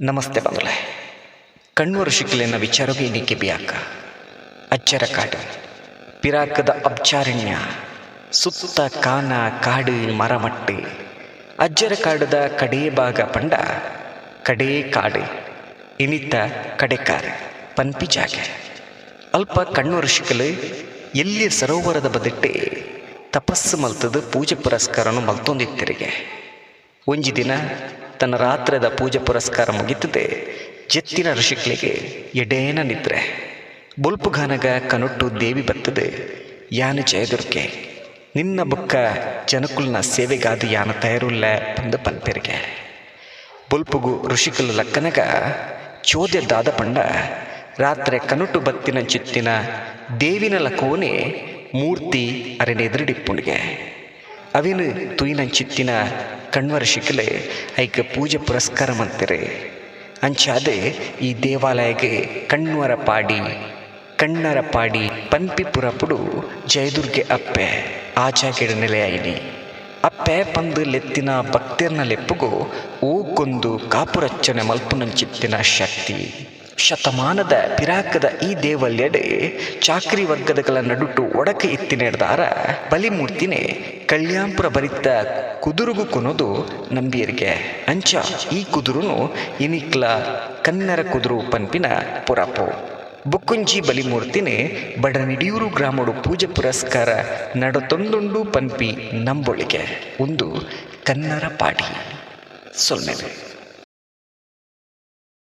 ನಮಸ್ತೆ ಬಂಗಲೆ ಕಣ್ವರು ಶಿಕ್ಲಿನ ವಿಚಾರವೇ ನಿಕ್ಕೆ ಬಿಯಾಕ? ಅಚ್ಚರ ಕಾಡು, ಪಿರಾಕದ ಅಬ್ಚಾರಣ್ಯ ಸುತ್ತ ಕಾನ ಕಾಡು ಮರಮಟ್ಟಿ, ಅಜ್ಜರ ಕಾಡದ ಕಡೇ ಭಾಗ ಪಂಡ ಕಡೇ ಕಾಡು, ಇನಿತ ಕಡೆಕಾರ ಪನ್ಪಿ ಜಾಗ. ಅಲ್ಪ ಕಣ್ಣೂರು ಶಿಕಲು ಎಲ್ಲಿ ಸರೋವರದ ಬದಿಟ್ಟೆ ತಪಸ್ಸು ಮಲ್ತದ ಪೂಜೆ ಪುರಸ್ಕಾರನು ಮಲ್ತೊಂದಿತ್ತಿರಿಗೆ. ಒಂಜಿ ದಿನ ತನ್ನ ರಾತ್ರದ ಪೂಜೆ ಪುರಸ್ಕಾರ ಮುಗಿತದೆ. ಜೆತ್ತಿನ ಋಷಿಕ್ಲಿಗೆ ಎಡೇನ ನಿದ್ರೆ. ಬೊಲ್ಪುಗಾನಗ ಕನೊಟ್ಟು ದೇವಿ ಬತ್ತದೆ ಯಾನ ಜಯದುರ್ಗೆ. ನಿನ್ನ ಬುಕ್ಕ ಜನಕುಲ್ನ ಸೇವೆಗಾದು ಯಾನ ತಯಾರುಲ್ಲ ಬಂದು ಪಲ್ಪೆರಿಗೆ ಬೊಲ್ಪುಗು ಋಷಿಕಲ ಲಕ್ಕನಗ ಚೋದ್ಯ ದಾದ ಪಂಡ. ರಾತ್ರೆ ಕನುಟು ಬತ್ತಿನ ಚಿತ್ತಿನ ದೇವಿನ ಲಕೋನೆ ಮೂರ್ತಿ ಅರೆನೆದ್ರಿಡಿಪ್ಪುಣಿಗೆ ಅವಿನ ತುಯಿನ ಚಿತ್ತಿನ ಕಣ್ವರ ಶಿಕಲೆ, ಐಕ ಪೂಜೆ ಪುರಸ್ಕಾರ ಮಂತಿರೆ. ಅಂಚಾದೆ ಈ ದೇವಾಲಯಗೆ ಕಣ್ವರ ಪಾಡಿ, ಕಣ್ಣರ ಪಾಡಿ ಪನ್ಪಿಪುರಪುಡು ಜಯದುರ್ಗೆ ಅಪ್ಪೆ ಆಚಾಗಿಡ ನೆಲೆಯಾಯಿನಿ. ಅಪ್ಪೆ ಪಂದು ಲೆತ್ತಿನ ಭಕ್ತಿರ್ನ ಲೆಪ್ಪುಗು ಕೊಂದು ಕಾಪುರಚ್ಚನೆ ಮಲ್ಪುನಂಚಿತ್ತಿನ ಶಕ್ತಿ. ಶತಮಾನದ ಪಿರಾಕದ ಈ ದೇವಲ್ಯಡೆ ಚಾಕ್ರಿ ವರ್ಗದಗಳ ನಡುಟು ಒಡಕ ಎತ್ತಿನೆಡ್ದಾರ ಬಲಿಮೂರ್ತಿನೇ ಕಲ್ಯಾಂಪುರ ಬರಿತ ಕುದುರುಗು ಕೊನೋದು ನಂಬಿಯರಿಗೆ ಅಂಚ ಈ ಕುದುರುನು ಇನಿಕ್ಲ ಕನ್ನರ ಕುದುರು ಪನ್ಪಿನ ಪುರಪು. ಬುಕ್ಕುಂಜಿ ಬಲಿಮೂರ್ತಿನೇ ಬಡನಿಡಿಯೂರು ಗ್ರಾಮಡು ಪೂಜೆ ಪುರಸ್ಕಾರ ನಡತೊಂದುಂಡು ಪನ್ಪಿ ನಂಬೊಳಿಗೆ. ಒಂದು ಕನ್ನರ ಪಾಡಿ. ಸೊನ್ನೆ